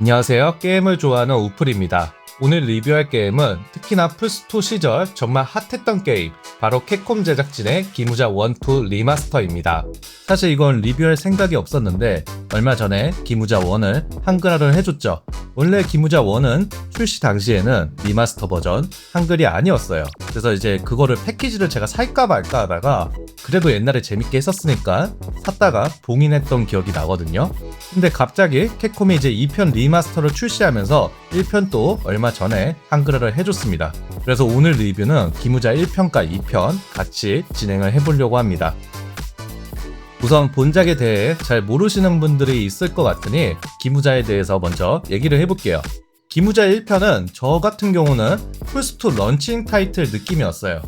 안녕하세요. 게임을 좋아하는 우플입니다. 오늘 리뷰할 게임은 특히나 플스2 시절 정말 핫했던 게임, 바로 캡콤 제작진의 기무자 1, 2 리마스터입니다. 사실 이건 리뷰할 생각이 없었는데 얼마 전에 기무자 1을 한글화를 해줬죠. 원래 기무자 1은 출시 당시에는 리마스터 버전 한글이 아니었어요. 그래서 이제 그거를 패키지를 제가 살까 말까 하다가 그래도 옛날에 재밌게 했었으니까 샀다가 봉인했던 기억이 나거든요. 근데 갑자기 캡콤이 이제 2편 리마스터를 출시하면서 1편 또 얼마 전에 한글화를 해줬습니다. 그래서 오늘 리뷰는 기무자 1편과 2편 같이 진행을 해보려고 합니다. 우선 본작에 대해 잘 모르시는 분들이 있을 것 같으니 기무자에 대해서 먼저 얘기를 해볼게요. 기무자 1편은 저 같은 경우는 플스2 런칭 타이틀 느낌이었어요.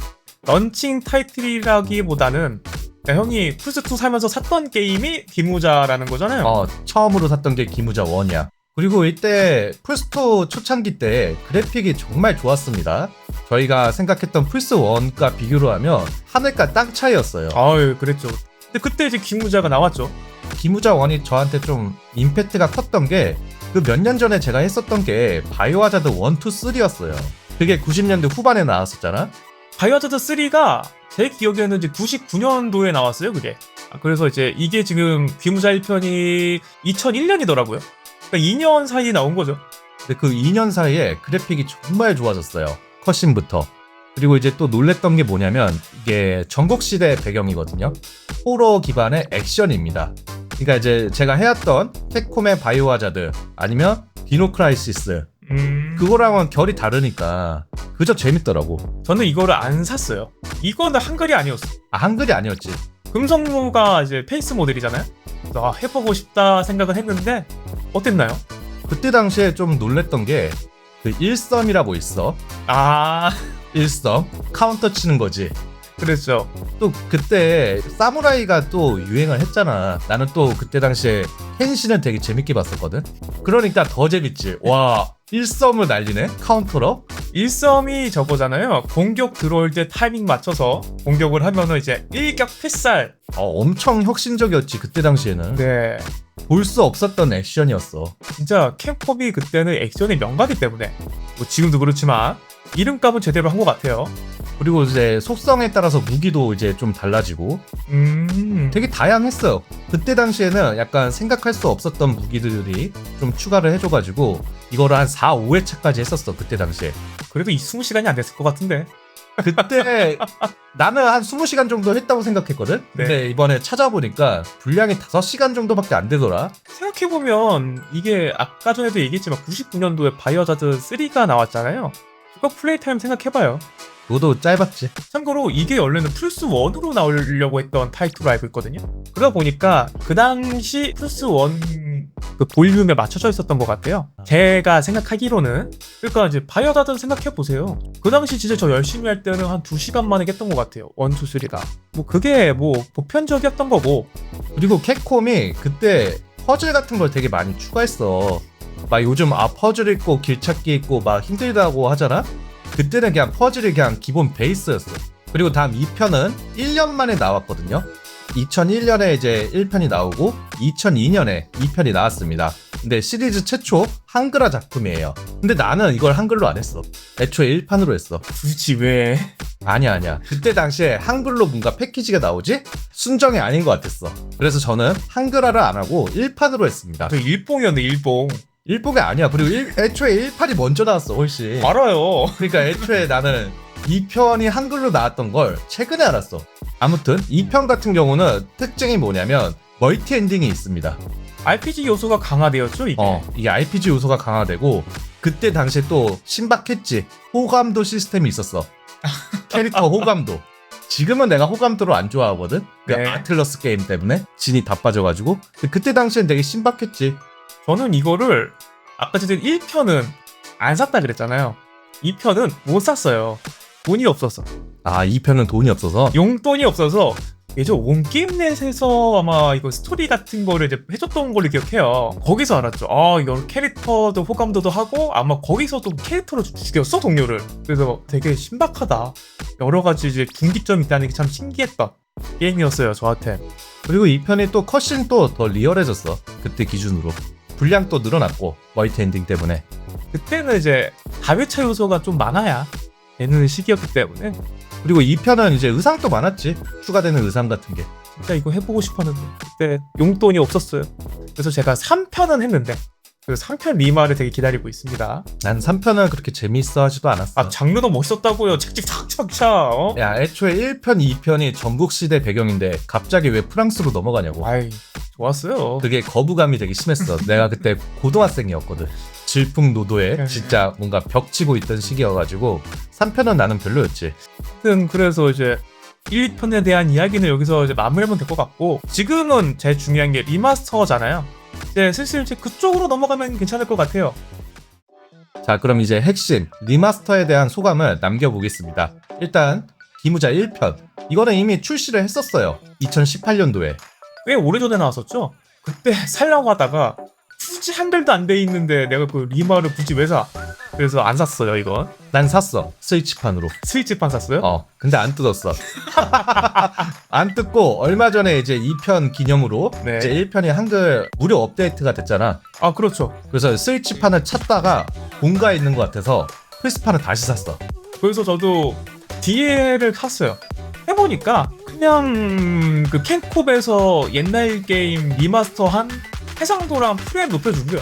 런칭 타이틀이라기보다는 그러니까 형이 플스2 살면서 샀던 게임이 기무자라는 거잖아요. 어, 처음으로 샀던 게 기무자 1이야. 그리고 이때 플스2 초창기 때 그래픽이 정말 좋았습니다. 저희가 생각했던 플스1과 비교로 하면 하늘과 땅 차이였어요. 아유, 그랬죠. 근데 그때 이제 기무자가 나왔죠. 기무자 1이 저한테 좀 임팩트가 컸던 게 그 몇 년 전에 제가 했었던 게 바이오하자드 1, 2, 3였어요. 그게 90년대 후반에 나왔었잖아? 바이오하자드 3가 제 기억에는 이제 99년도에 나왔어요, 그게. 아, 그래서 이제 이게 지금 기무자 1편이 2001년이더라고요. 그러니까 2년 사이에 나온 거죠. 근데 그 2년 사이에 그래픽이 정말 좋아졌어요. 컷신부터. 그리고 이제 또 놀랬던 게 뭐냐면 이게 전국시대 배경이거든요. 호러 기반의 액션입니다. 그러니까 이제 제가 해왔던 캡콤의 바이오하자드 아니면 디노크라이시스 음. 그거랑은 결이 다르니까 그저 재밌더라고. 저는 이거를 안 샀어요. 이거는 한글이 아니었어. 아 한글이 아니었지. 금성무가 이제 페이스 모델이잖아요. 그래서 아, 해보고 싶다 생각을 했는데 어땠나요? 그때 당시에 좀 놀랬던 게그 일섬이라고 있어. 아, 일섬 카운터 치는 거지. 그랬죠. 또 그때 사무라이가 또 유행을 했잖아. 나는 또 그때 당시에 켄신을 되게 재밌게 봤었거든. 그러니까 더 재밌지. 와, 일섬을 날리네? 카운터로? 일섬이 저거잖아요. 공격 들어올 때 타이밍 맞춰서 공격을 하면은 이제 일격 필살. 어, 엄청 혁신적이었지, 그때 당시에는. 네. 볼 수 없었던 액션이었어. 진짜 캠콤이 그때는 액션의 명가기 때문에 뭐 지금도 그렇지만 이름값은 제대로 한 것 같아요. 그리고 이제 속성에 따라서 무기도 이제 좀 달라지고 음. 되게 다양했어요. 그때 당시에는 약간 생각할 수 없었던 무기들이 좀 추가를 해줘가지고 이거를 한 4, 5회차까지 했었어, 그때 당시에. 그래도 이 20시간이 안 됐을 것 같은데. 그때 나는 한 20시간 정도 했다고 생각했거든? 근데 이번에 찾아보니까 분량이 5시간 정도밖에 안 되더라. 생각해보면 이게 아까 전에도 얘기했지만 99년도에 바이오자드 3가 나왔잖아요. 그거 플레이 타임 생각해봐요. 그것도 짧았지. 참고로 이게 원래는 플스 1으로 나오려고 했던 타이틀로 알고 있거든요. 그러다 보니까 그 당시 플스 1그 볼륨에 맞춰져 있었던 것 같아요. 제가 생각하기로는 그러니까 이제 바이오다드 생각해 보세요. 그 당시 진짜 저 열심히 할 때는 한 2시간 만에 깼던 것 같아요. 1, 2, 3가. 뭐 그게 뭐 보편적이었던 거고 그리고 캡콤이 그때 퍼즐 같은 걸 되게 많이 추가했어. 막 요즘 아 퍼즐 있고 길 찾기 있고 막 힘들다고 하잖아? 그때는 그냥 퍼즐이 그냥 기본 베이스였어. 그리고 다음 2편은 1년 만에 나왔거든요. 2001년에 이제 1편이 나오고 2002년에 2편이 나왔습니다. 근데 시리즈 최초 한글화 작품이에요. 근데 나는 이걸 한글로 안 했어. 애초에 1판으로 했어. 굳이 왜 아니야 아니야 그때 당시에 한글로 뭔가 패키지가 나오지? 순정이 아닌 것 같았어 그래서 저는 한글화를 안 하고 1판으로 했습니다 그 일봉이었네 일봉 일복이 아니야. 그리고 일- 애초에 1판이 먼저 나왔어 훨씬. 알아요. 그러니까 애초에 나는 2편이 한글로 나왔던 걸 최근에 알았어. 아무튼 2편 같은 경우는 특징이 뭐냐면 멀티 엔딩이 있습니다. RPG 요소가 강화되었죠 이게? 어 이게 RPG 요소가 강화되고 그때 당시에 또 신박했지. 호감도 시스템이 있었어. 캐릭터 호감도. 지금은 내가 호감도를 안 좋아하거든? 그 네. 아틀러스 게임 때문에 진이 다 빠져가지고. 근데 그때 당시엔 되게 신박했지 저는 이거를 아까 전에 1편은 안 샀다 그랬잖아요. 2편은 못 샀어요. 돈이 없었어 아 2편은 돈이 없어서? 용돈이 없어서 예전 온게임넷에서 아마 이거 스토리 같은 거를 이제 해줬던 걸로 기억해요. 거기서 알았죠. 아 이거 캐릭터도 호감도도 하고 아마 거기서도 캐릭터를 죽였어 동료를. 그래서 되게 신박하다. 여러 가지 이제 분기점이 있다는 게 참 신기했던 게임이었어요 저한테. 그리고 2편이 또 컷신 또 더 리얼해졌어 그때 기준으로 분량도 늘어났고 멀티 엔딩 때문에 그때는 이제 다회차 요소가 좀 많아야 되는 시기였기 때문에 그리고 2편은 이제 의상도 많았지 추가되는 의상 같은 게 진짜 이거 해보고 싶었는데 그때 용돈이 없었어요. 그래서 제가 3편은 했는데 그 3편 리마를 되게 기다리고 있습니다. 난 3편은 그렇게 재미있어 하지도 않았어 아 장르도 멋있었다고요. 책찍 착착차. 어? 야 애초에 1편 2편이 전국시대 배경인데 갑자기 왜 프랑스로 넘어가냐고 아이 좋았어요. 그게 거부감이 되게 심했어. 내가 그때 고등학생이었거든. 질풍노도에 진짜 뭔가 벽치고 있던 시기여가지고 3편은 나는 별로였지. 하여튼 그래서 이제 1편에 대한 이야기는 여기서 이제 마무리하면 될 것 같고 지금은 제일 중요한 게 리마스터잖아요. 이제 슬슬 이제 그쪽으로 넘어가면 괜찮을 것 같아요. 자 그럼 이제 핵심 리마스터에 대한 소감을 남겨보겠습니다. 일단 기무자 1편. 이거는 이미 출시를 했었어요. 2018년도에 꽤 오래전에 나왔었죠. 그때 살려고 하다가 굳이 한글도 안 돼 있는데 내가 그 리마를 굳이 왜 사? 그래서 안 샀어요 이건. 난 샀어 스위치판으로 스위치판 샀어요? 어 근데 안 뜯었어 안 뜯고 얼마 전에 이제 2편 기념으로 네. 이제 1편이 한글 무료 업데이트가 됐잖아 아 그렇죠. 그래서 스위치판을 찾다가 본가에 있는 것 같아서 플스판을 다시 샀어 그래서 저도 DL을 샀어요. 해보니까 그냥 그 캔콥에서 옛날 게임 리마스터한 해상도랑 프레임 높여주고요.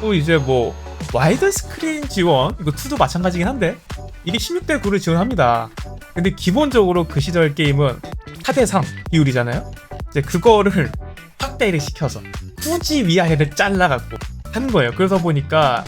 또 이제 뭐 와이드 스크린 지원 이거 2도 마찬가지긴 한데 이게 16대 9를 지원합니다. 근데 기본적으로 그 시절 게임은 4대 3 비율이잖아요. 이제 그거를 확대를 시켜서 굳이 위아래를 잘라갖고 하는 거예요. 그러다 보니까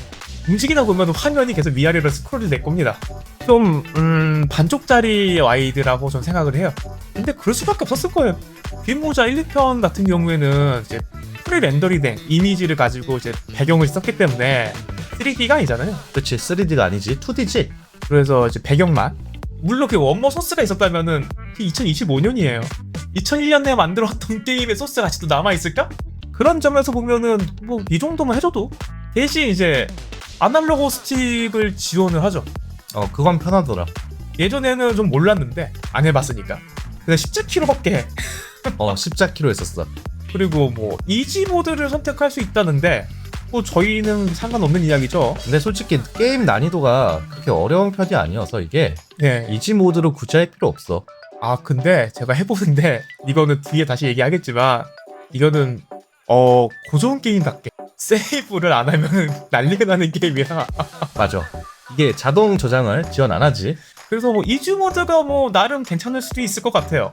움직이다 보면 화면이 계속 위아래로 스크롤이 될 겁니다. 좀, 음, 반쪽짜리 와이드라고 전 생각을 해요. 근데 그럴 수밖에 없었을 거예요. 뒷모자 1, 2편 같은 경우에는 이제 프리 렌더링된 이미지를 가지고 이제 배경을 썼기 때문에 3D가 아니잖아요. 그치 3D가 아니지 2D지 그래서 이제 배경만. 물론 그 원모 소스가 있었다면은 그 2025년이에요. 2001년에 만들었던 게임의 소스가 아직도 남아 있을까? 그런 점에서 보면은 뭐 이 정도만 해줘도 대신 이제 아날로그 스틱을 지원을 하죠. 어 그건 편하더라 예전에는 좀 몰랐는데 안 해봤으니까. 근데 17kg밖에 해. 어 14kg 했었어 그리고 뭐 이지 모드를 선택할 수 있다는데 뭐 저희는 상관없는 이야기죠. 근데 솔직히 게임 난이도가 그렇게 어려운 편이 아니어서 이게 네. 이지 모드로 굳이 할 필요 없어 아 근데 제가 해보는데 이거는 뒤에 다시 얘기하겠지만 이거는 어 고전 게임답게 세이브를 안 하면 난리가 나는 게임이라 맞아 이게 자동 저장을 지원 안 하지. 그래서 뭐 이즈 모드가 뭐 나름 괜찮을 수도 있을 것 같아요.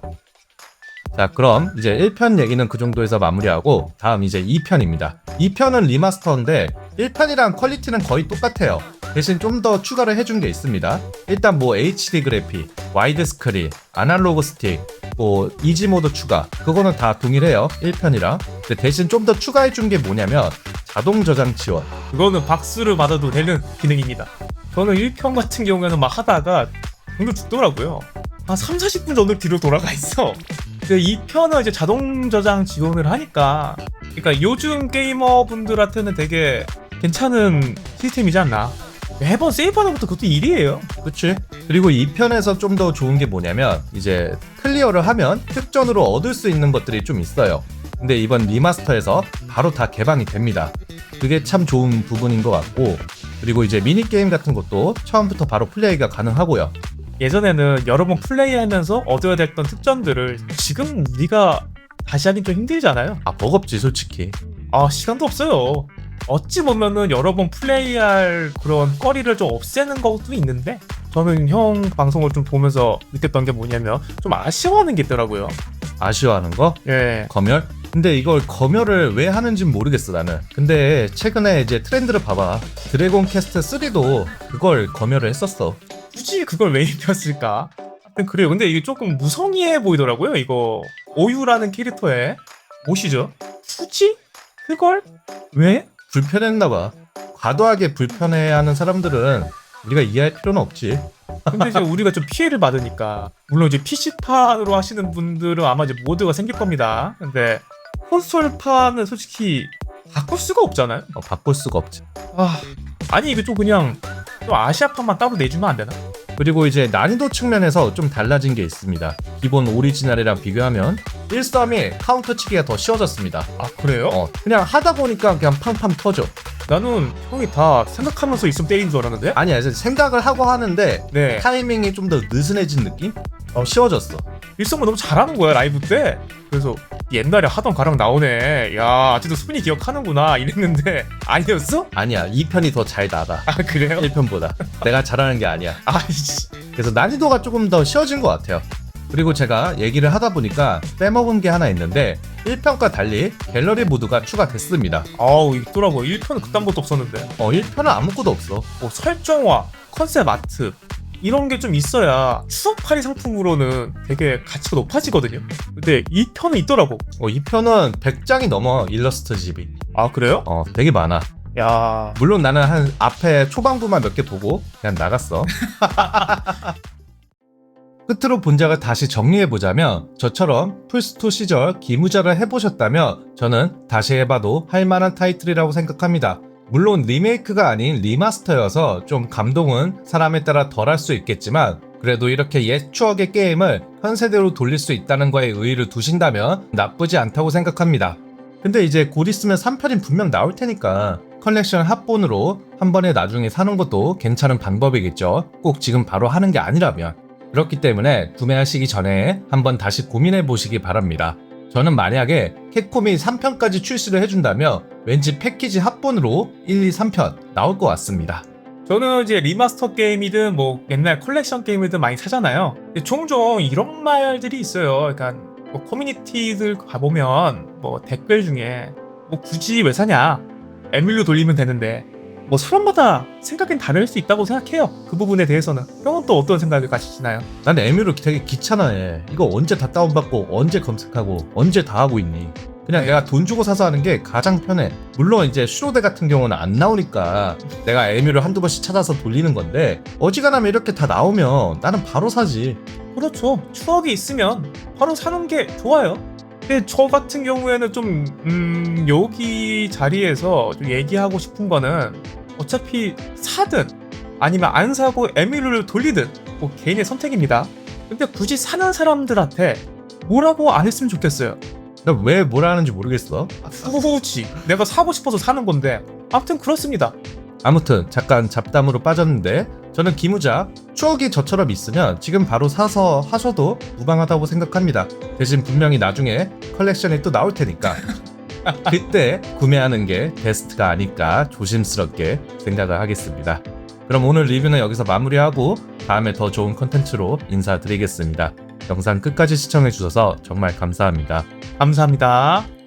자 그럼 이제 1편 얘기는 그 정도에서 마무리하고 다음 이제 2편입니다. 2편은 리마스터인데 1편이랑 퀄리티는 거의 똑같아요. 대신 좀 더 추가를 해준 게 있습니다. 일단 뭐 HD 그래픽, 와이드 스크린, 아날로그 스틱, 뭐 이지 모드 추가 그거는 다 동일해요 1편이랑. 근데 대신 좀 더 추가해준 게 뭐냐면 자동 저장 지원. 그거는 박수를 받아도 되는 기능입니다. 저는 1편 같은 경우에는 막 하다가 정말 죽더라고요. 한 3, 40분 정도 뒤로 돌아가 있어. 근데 2편은 이제 자동 저장 지원을 하니까 그러니까 요즘 게이머 분들한테는 되게 괜찮은 시스템이지 않나. 매번 세이브하는 것도 그것도 일이에요. 그치? 그리고 2편에서 좀 더 좋은 게 뭐냐면 이제 클리어를 하면 특전으로 얻을 수 있는 것들이 좀 있어요. 근데 이번 리마스터에서 바로 다 개방이 됩니다. 그게 참 좋은 부분인 것 같고 그리고 이제 미니게임 같은 것도 처음부터 바로 플레이가 가능하고요. 예전에는 여러 번 플레이하면서 얻어야 됐던 특전들을 지금 우리가 다시 하긴 좀 힘들잖아요. 아 버겁지 솔직히. 아 시간도 없어요. 어찌 보면은 여러 번 플레이할 그런 거리를 좀 없애는 것도 있는데 저는 형 방송을 좀 보면서 느꼈던 게 뭐냐면 좀 아쉬워하는 게 있더라고요. 아쉬워하는 거? 예. 검열? 근데 이걸 검열을 왜 하는진 모르겠어 나는. 근데 최근에 이제 트렌드를 봐봐. 드래곤 캐스트 3도 그걸 검열을 했었어. 굳이 그걸 왜 입혔을까? 하여튼 그래요. 근데 이게 조금 무성의해 보이더라고요. 이거 오유라는 캐릭터의 옷이죠. 굳이 그걸 왜? 불편했나 봐. 과도하게 불편해하는 사람들은 우리가 이해할 필요는 없지. 근데 이제 우리가 좀 피해를 받으니까 물론 이제 PC판으로 하시는 분들은 아마 이제 모드가 생길 겁니다. 근데 콘솔판은 솔직히 바꿀 수가 없잖아요. 어, 바꿀 수가 없지. 아 아니 이거 좀 그냥 좀 아시아판만 따로 내주면 안 되나? 그리고 이제 난이도 측면에서 좀 달라진 게 있습니다. 기본 오리지널이랑 비교하면 1.1 카운터 치기가 더 쉬워졌습니다. 아 그래요? 어, 그냥 하다 보니까 그냥 팡팡 터져. 나는 형이 다 생각하면서 있으면 때리는 줄 알았는데? 아니야, 이제 생각을 하고 하는데 네. 타이밍이 좀 더 느슨해진 느낌? 어, 쉬워졌어. 일성은 너무 잘하는 거야 라이브 때. 그래서 옛날에 하던 가랑 나오네. 야 아직도 수빈이 기억하는구나 이랬는데 아니었어? 아니야, 2편이 더 잘 나가. 아 그래요? 1편보다. 내가 잘하는 게 아니야. 아이씨. 그래서 난이도가 조금 더 쉬워진 것 같아요. 그리고 제가 얘기를 하다 보니까 빼먹은 게 하나 있는데 1편과 달리 갤러리 모드가 추가됐습니다. 아우 있더라고. 1편은 그딴 것도 없었는데. 어, 1편은 아무것도 없어. 뭐 설정화, 컨셉 아트 이런 게 좀 있어야 추억팔이 상품으로는 되게 가치가 높아지거든요. 근데 2편은 있더라고. 어, 2편은 100장이 넘어 일러스트 집이. 아 그래요? 어, 되게 많아. 야. 물론 나는 한 앞에 초반부만 몇 개 보고 그냥 나갔어. 끝으로 본작을 다시 정리해보자면 저처럼 플스2 시절 기무자를 해보셨다면 저는 다시 해봐도 할 만한 타이틀이라고 생각합니다. 물론 리메이크가 아닌 리마스터여서 좀 감동은 사람에 따라 덜할 수 있겠지만 그래도 이렇게 옛 추억의 게임을 현 세대로 돌릴 수 있다는 거에 의의를 두신다면 나쁘지 않다고 생각합니다. 근데 이제 곧 있으면 3편이 분명 나올 테니까 컬렉션 합본으로 한 번에 나중에 사는 것도 괜찮은 방법이겠죠. 꼭 지금 바로 하는 게 아니라면. 그렇기 때문에 구매하시기 전에 한번 다시 고민해 보시기 바랍니다. 저는 만약에 캡콤이 3편까지 출시를 해준다면 왠지 패키지 합본으로 1, 2, 3편 나올 것 같습니다. 저는 이제 리마스터 게임이든 뭐 옛날 컬렉션 게임이든 많이 사잖아요. 종종 이런 말들이 있어요. 그러니까 뭐 커뮤니티들 가보면 뭐 댓글 중에 뭐 굳이 왜 사냐? 에밀로 돌리면 되는데 뭐 사람마다 생각은 다를 수 있다고 생각해요. 그 부분에 대해서는 형은 또 어떤 생각을 가지시나요? 난 에뮤를 되게 귀찮아해. 이거 언제 다 다운받고 언제 검색하고 언제 다 하고 있니? 그냥 네. 내가 돈 주고 사서 하는 게 가장 편해. 물론 이제 슈로데 같은 경우는 안 나오니까 내가 에뮤를 한두 번씩 찾아서 돌리는 건데 어지간하면 이렇게 다 나오면 나는 바로 사지. 그렇죠. 추억이 있으면 바로 사는 게 좋아요. 근데 저 같은 경우에는 좀, 음, 여기 자리에서 좀 얘기하고 싶은 거는 어차피 사든 아니면 안 사고 에밀루를 돌리든 뭐 개인의 선택입니다. 근데 굳이 사는 사람들한테 뭐라고 안 했으면 좋겠어요. 나 왜 뭐라 하는지 모르겠어. 굳이 내가 사고 싶어서 사는 건데. 아무튼 그렇습니다. 아무튼 잠깐 잡담으로 빠졌는데 저는 기무자 추억이 저처럼 있으면 지금 바로 사서 하셔도 무방하다고 생각합니다. 대신 분명히 나중에 컬렉션이 또 나올 테니까 그때 구매하는 게 베스트가 아닐까 조심스럽게 생각을 하겠습니다. 그럼 오늘 리뷰는 여기서 마무리하고 다음에 더 좋은 컨텐츠로 인사드리겠습니다. 영상 끝까지 시청해주셔서 정말 감사합니다. 감사합니다.